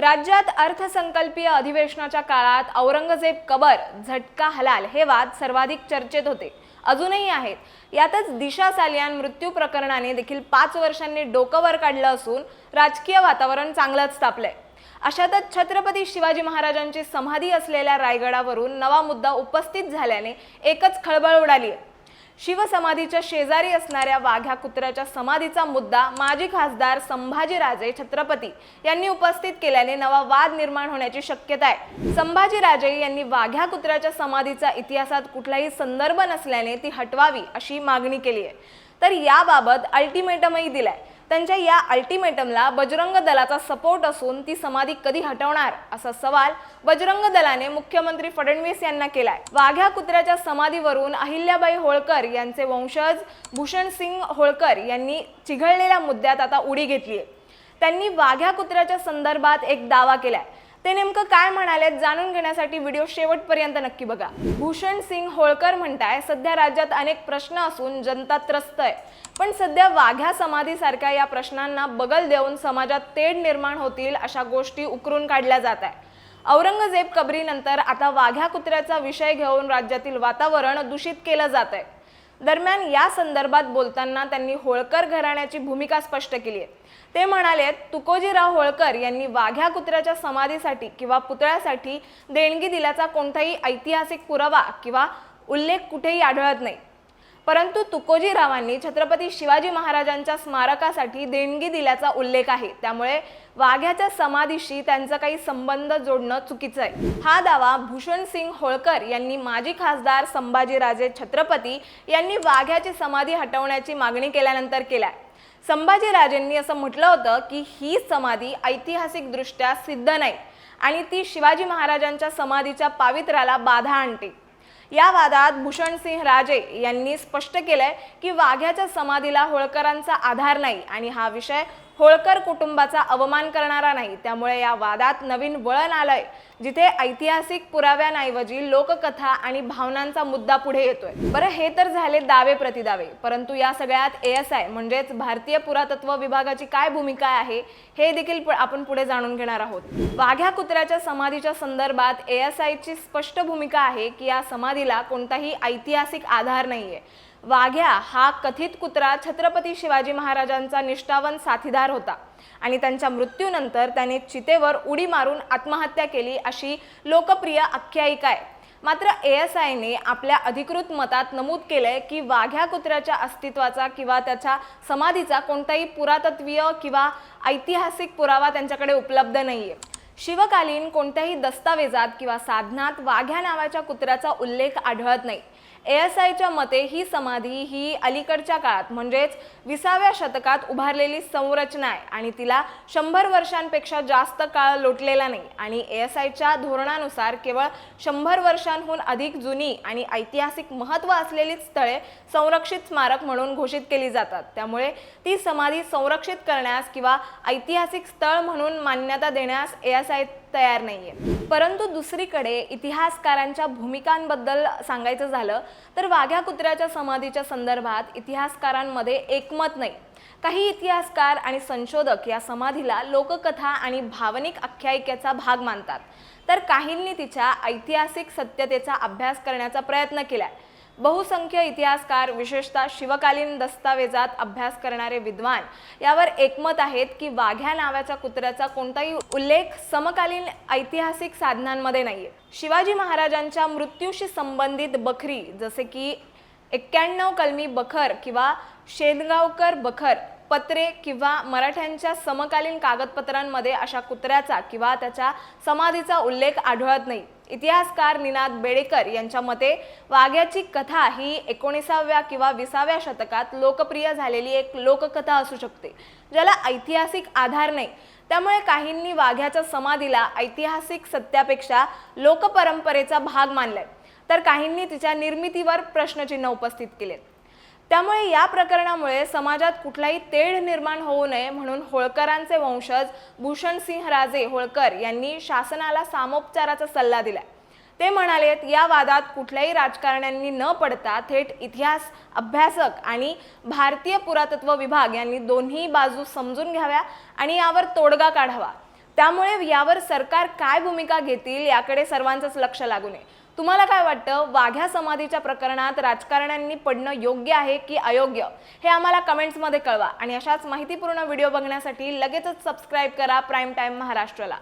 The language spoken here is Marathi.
राज्यात अर्थसंकल्पीय अधिवेशनाच्या काळात औरंगजेब कबर झटका हलाल हे वाद सर्वाधिक चर्चेत होते. अजूनही आहेत. यातच दिशा सालियान मृत्यू प्रकरणाने देखील पाच वर्षांनी डोकं वर काढलं असून राजकीय वातावरण चांगलंच तापलंय. अशातच छत्रपती शिवाजी महाराजांची समाधी असलेल्या रायगडावरून नवा मुद्दा उपस्थित झाल्याने एकच खळबळ उडाली आहे शिवसमाधीच्या शेजारी असणाऱ्या वाघ्या कुत्र्याच्या समाधीचा मुद्दा माजी खासदार संभाजीराजे छत्रपती यांनी उपस्थित केल्याने नवा वाद निर्माण होण्याची शक्यता आहे. संभाजीराजे यांनी वाघ्या कुत्र्याच्या समाधीचा इतिहासात कुठलाही संदर्भ नसल्याने ती हटवावी अशी मागणी केली आहे. तर याबाबत अल्टिमेटमही दिलाय. त्यांच्या या अल्टिमेटमला बजरंग दलाचा सपोर्ट असून ती समाधी कधी हटवणार असा सवाल बजरंग दलाने मुख्यमंत्री फडणवीस यांना केलाय. वाघ्या कुत्र्याच्या समाधीवरून अहिल्याबाई होळकर यांचे वंशज भूषण सिंग होळकर यांनी चिघळलेल्या मुद्द्यात आता उडी घेतली आहे त्यांनी वाघ्या कुत्र्याच्या संदर्भात एक दावा केलाय. ते नेमकं काय म्हणाले जाणून घेण्यासाठी व्हिडिओ शेवटपर्यंत नक्की बघा. भूषण सिंग होळकर म्हणताय सध्या राज्यात अनेक प्रश्न असून जनता त्रस्त आहे. पण सध्या वाघ्या समाधीसारख्या या प्रश्नांना बगल देऊन समाजात तेढ निर्माण होतील अशा गोष्टी उकरून काढल्या जात आहे औरंगजेब कबरीनंतर आता वाघ्या कुत्र्याचा विषय घेऊन राज्यातील वातावरण दूषित केलं जात आहे. दरम्यान या संदर्भात बोलताना त्यांनी होळकर घराण्याची भूमिका स्पष्ट केली आहे ते म्हणाले तुकोजीराव होळकर यांनी वाघ्या कुत्र्याच्या समाधीसाठी किंवा पुतळ्यासाठी देणगी दिल्याचा कोणताही ऐतिहासिक पुरावा किंवा उल्लेख कुठेही आढळत नाही. परंतु तुकोजीरावांनी छत्रपती शिवाजी महाराजांच्या स्मारकासाठी देणगी दिल्याचा उल्लेख आहे. त्यामुळे वाघ्याच्या समाधीशी त्यांचा काही संबंध जोडणं चुकीचं आहे. हा दावा भूषण सिंग होळकर यांनी माजी खासदार संभाजीराजे छत्रपती यांनी वाघ्याची समाधी हटवण्याची मागणी केल्यानंतर केलाय. संभाजीराजेंनी असं म्हटलं होतं की ही समाधी ऐतिहासिकदृष्ट्या सिद्ध नाही आणि ती शिवाजी महाराजांच्या समाधीच्या पावित्र्याला बाधा आणते. या वादात भूषणसिंह राजे यांनी स्पष्ट केलंय की वाघ्याच्या समाधीला होळकरांचा आधार नाही आणि हा विषय होळकर कुटुंबाचा अवमान करणारा नाही. त्यामुळे या वादात नवीन वळण आलंय. जिथे ऐतिहासिक पुराव्यांऐवजी लोककथा आणि भावनांचा मुद्दा पुढे येतोय. बरं हे तर झाले दावे प्रतिदावे. परंतु या सगळ्यात एस आय म्हणजेच भारतीय पुरातत्व विभागाची काय भूमिका आहे हे देखील आपण पुढे जाणून घेणार आहोत. वाघ्या कुत्र्याच्या समाधीच्या संदर्भात एस आयची स्पष्ट भूमिका आहे की या समाधीला कोणताही ऐतिहासिक आधार नाहीये. वाघ्या हा कथित कुत्रा छत्रपती शिवाजी महाराजांचा निष्ठावन साथीदार होता. आणि त्यांच्या मृत्यूनंतर त्याने चितेवर उडी मारून आत्महत्या केली अशी लोकप्रिय आख्यायिका आहे. मात्र ए एस आयने आपल्या अधिकृत मतात नमूद केलंय की वाघ्या कुत्र्याच्या अस्तित्वाचा किंवा त्याच्या समाधीचा कोणताही पुरातत्वीय किंवा ऐतिहासिक पुरावा त्यांच्याकडे उपलब्ध नाहीये. शिवकालीन कोणत्याही दस्तावेजात किंवा साधनात वाघ्या नावाच्या कुत्र्याचा उल्लेख आढळत नाही. एएस आयच्या मते ही समाधी ही अलीकडच्या काळात म्हणजेच विसाव्या शतकात उभारलेली संरचना आहे आणि तिला शंभर वर्षांपेक्षा जास्त काळ लोटलेला नाही. आणि एएस आयच्या धोरणानुसार केवळ शंभर वर्षांहून अधिक जुनी आणि ऐतिहासिक महत्त्व असलेली स्थळे संरक्षित स्मारक म्हणून घोषित केली जातात. त्यामुळे ती समाधी संरक्षित करण्यास किंवा ऐतिहासिक स्थळ म्हणून मान्यता देण्यास एएस आय तयार आहे परंतु दुसरीकडे इतिहासकारांच्या भूमिकांबद्दल सांगायचं झालं तर वाघ्या कुत्र्याच्या समाधीच्या संदर्भात इतिहासकारांमध्ये एकमत नाही. काही इतिहासकार आणि संशोधक या समाधीला लोककथा आणि भावनिक आख्यायिकेचा भाग मानतात. तर काहींनी तिच्या ऐतिहासिक सत्यतेचा अभ्यास करण्याचा प्रयत्न केलाय. बहुसंख्य इतिहासकार विशेषतः शिवकालीन दस्तावेजात अभ्यास करणारे विद्वान यावर एकमत आहेत की वाघ्या नावाच्या कुत्र्याचा कोणताही उल्लेख समकालीन ऐतिहासिक साधनांमध्ये नाहीये. शिवाजी महाराजांच्या मृत्यूशी संबंधित बखरी जसे की एक्क्याण्णव कलमी बखर किंवा शेदगावकर बखर पत्रे किंवा मराठ्यांच्या समकालीन कागदपत्रांमध्ये अशा कुत्र्याचा किंवा त्याच्या समाधीचा उल्लेख आढळत नाही. इतिहासकार निनाद बेडेकर यांच्या मते वाघ्याची कथा ही एकोणीसाव्या किंवा विसाव्या शतकात लोकप्रिय झालेली एक लोककथा असू शकते ज्याला ऐतिहासिक आधार नाही. त्यामुळे काहींनी वाघ्याच्या समाधीला ऐतिहासिक सत्यापेक्षा लोकपरंपरेचा भाग मानलाय. तर काहींनी तिच्या निर्मितीवर प्रश्नचिन्ह उपस्थित केलेत. त्यामुळे या प्रकरणामुळे समाजात कुठलाही तेढ निर्माण होऊ नये म्हणून होळकरांचे वंशज भूषणसिंह राजे होळकर यांनी शासनाला सामोपचाराचा सल्ला दिलाय. ते म्हणालेत या वादात कुठल्याही राजकारण्यांनी न पडता थेट इतिहास अभ्यासक आणि भारतीय पुरातत्व विभाग यांनी दोन्ही बाजू समजून घ्याव्या आणि यावर तोडगा काढावा. त्यामुळे यावर सरकार काय भूमिका घेतील याकडे सर्वांचंच लक्ष लागू नये. तुम्हाला काय वाटतं? वाघ्या समाधीच्या प्रकरणात राजकारण्यांनी पडणं योग्य आहे की अयोग्य? हे आम्हाला कमेंट्समध्ये कळवा. आणि अशाच माहितीपूर्ण व्हिडिओ बघण्यासाठी लगेचच सबस्क्राईब करा प्राईम टाईम महाराष्ट्राला.